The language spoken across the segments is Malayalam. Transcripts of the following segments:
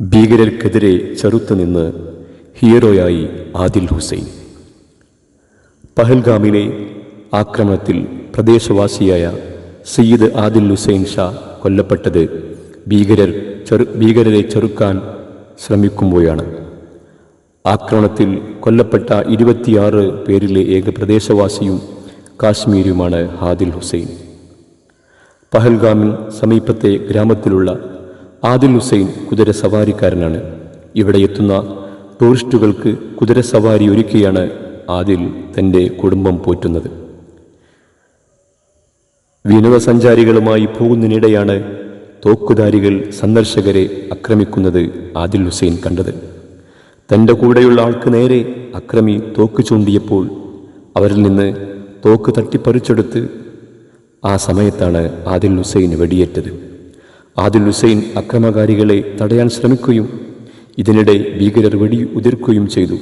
ഭീകരർക്കെതിരെ ചെറുത്തുനിന്ന് ഹീറോയായി ആദിൽ ഹുസൈൻ. പഹൽഗാമിലെ ആക്രമണത്തിൽ പ്രദേശവാസിയായ സയ്യിദ് ആദിൽ ഹുസൈൻ ഷാ കൊല്ലപ്പെട്ടത് ഭീകരർ ചെറു ഭീകരരെ ചെറുക്കാൻ ശ്രമിക്കുമ്പോഴാണ്. ആക്രമണത്തിൽ കൊല്ലപ്പെട്ട ഇരുപത്തിയാറ് പേരിലെ ഏക പ്രദേശവാസിയും കാശ്മീരുമാണ് ഹാദിൽ ഹുസൈൻ. പഹൽഗാമിൽ സമീപത്തെ ഗ്രാമത്തിലുള്ള ആദിൽ ഹുസൈൻ കുതിര സവാരിക്കാരനാണ്. ഇവിടെ എത്തുന്ന ടൂറിസ്റ്റുകൾക്ക് കുതിര സവാരി ഒരുക്കിയാണ് ആദിൽ തന്റെ കുടുംബം പോറ്റുന്നത്. വിനോദസഞ്ചാരികളുമായി പോകുന്നതിനിടെയാണ് തോക്കുധാരികൾ സന്ദർശകരെ ആക്രമിക്കുന്നത് ആദിൽ ഹുസൈൻ കണ്ടത്. തന്റെ കൂടെയുള്ള ആൾക്ക് നേരെ അക്രമി തോക്ക് ചൂണ്ടിയപ്പോൾ അവരിൽ നിന്ന് തോക്ക് തട്ടിപ്പറിച്ചെടുത്ത് ആ സമയത്താണ് ആദിൽ ഹുസൈൻ വെടിയേറ്റത്. ആദിൽ ഹുസൈൻ അക്രമകാരികളെ തടയാൻ ശ്രമിക്കുകയും ഇതിനിടെ ഭീകരർ വെടി ഉതിർക്കുകയും ചെയ്തു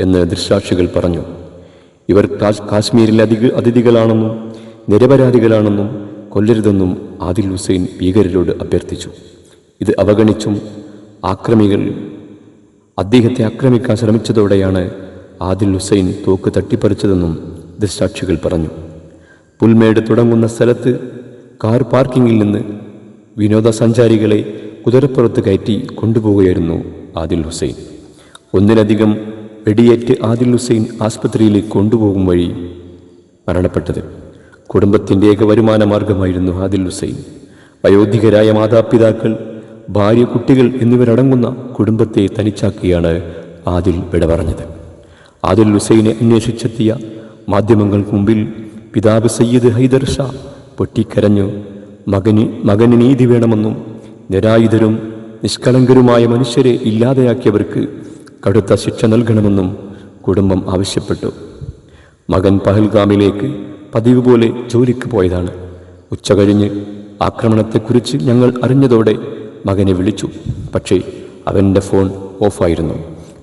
എന്ന് ദൃശാക്ഷികൾ പറഞ്ഞു. ഇവർ കാശ് കാശ്മീരിലെ അതി അതിഥികളാണെന്നും നിരപരാധികളാണെന്നും കൊല്ലരുതെന്നും ആദിൽ ഹുസൈൻ ഭീകരരോട് അഭ്യർത്ഥിച്ചു. ഇത് അവഗണിച്ചും ആക്രമികൾ അദ്ദേഹത്തെ ആക്രമിക്കാൻ ശ്രമിച്ചതോടെയാണ് ആദിൽ ഹുസൈൻ തോക്ക് തട്ടിപ്പറിച്ചതെന്നും ദൃശാക്ഷികൾ പറഞ്ഞു. പുൽമേട് തുടങ്ങുന്ന സ്ഥലത്ത് കാർ പാർക്കിങ്ങിൽ നിന്ന് വിനോദസഞ്ചാരികളെ കുതിരപ്പുറത്ത് കയറ്റി കൊണ്ടുപോവുകയായിരുന്നു ആദിൽ ഹുസൈൻ. ഒന്നിലധികം വെടിയേറ്റ് ആദിൽ ഹുസൈൻ ആസ്പത്രിയിലേക്ക് കൊണ്ടുപോകും വഴി മരണപ്പെട്ടത്. കുടുംബത്തിന്റെ ഏക വരുമാന മാർഗമായിരുന്നു ആദിൽ ഹുസൈൻ. വയോധികരായ മാതാപിതാക്കൾ ഭാര്യ കുട്ടികൾ എന്നിവരടങ്ങുന്ന കുടുംബത്തെ തനിച്ചാക്കിയാണ് ആദിൽ വിട പറഞ്ഞത്. ആദിൽ ഹുസൈനെ അന്വേഷിച്ചെത്തിയ മാധ്യമങ്ങൾക്ക് മുമ്പിൽ പിതാവ് സയ്യിദ് ഹൈദർ ഷാ പൊട്ടിക്കരഞ്ഞു മകന് മകന് നീതി വേണമെന്നും നിരായുധരും നിഷ്കളങ്കരുമായ മനുഷ്യരെ ഇല്ലാതെയാക്കിയവർക്ക് കടുത്ത ശിക്ഷ നൽകണമെന്നും കുടുംബം ആവശ്യപ്പെട്ടു. മകൻ പഹൽഗാമിലേക്ക് പതിവ് പോലെ ജോലിക്ക് പോയതാണ്. ഉച്ച കഴിഞ്ഞ് ആക്രമണത്തെക്കുറിച്ച് ഞങ്ങൾ അറിഞ്ഞതോടെ മകനെ വിളിച്ചു. പക്ഷേ അവന്റെ ഫോൺ ഓഫായിരുന്നു.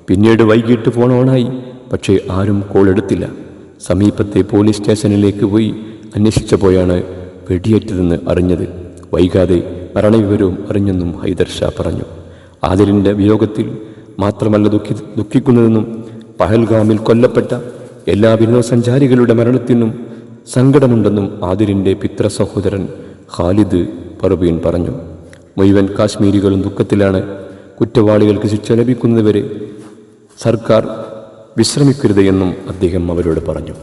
പിന്നീട് വൈകിട്ട് ഫോൺ ഓണായി. പക്ഷേ ആരും കോൾ എടുത്തില്ല. സമീപത്തെ പോലീസ് സ്റ്റേഷനിലേക്ക് പോയി അന്വേഷിച്ചപ്പോഴാണ് വെടിയേറ്റതെന്ന് അറിഞ്ഞത് വൈകാതെ മരണവിവരവും അറിഞ്ഞെന്നും ഹൈദർ ഷാ പറഞ്ഞു. ആദിലിന്റെ വിയോഗത്തിൽ മാത്രമല്ല ദുഃഖി ദുഃഖിക്കുന്നതെന്നും പഹൽഗാമിൽ കൊല്ലപ്പെട്ട എല്ലാ വിനോദസഞ്ചാരികളുടെ മരണത്തിനും സങ്കടമുണ്ടെന്നും ആദിലിന്റെ പിത്ര സഹോദരൻ ഖാലിദ് പർവീൻ പറഞ്ഞു. മുഴുവൻ കാശ്മീരികളും ദുഃഖത്തിലാണ് കുറ്റവാളികൾക്ക് ശിക്ഷ ലഭിക്കുന്നതുവരെ സർക്കാർ വിശ്രമിക്കരുത് എന്നും അദ്ദേഹം അവരോട് പറഞ്ഞു.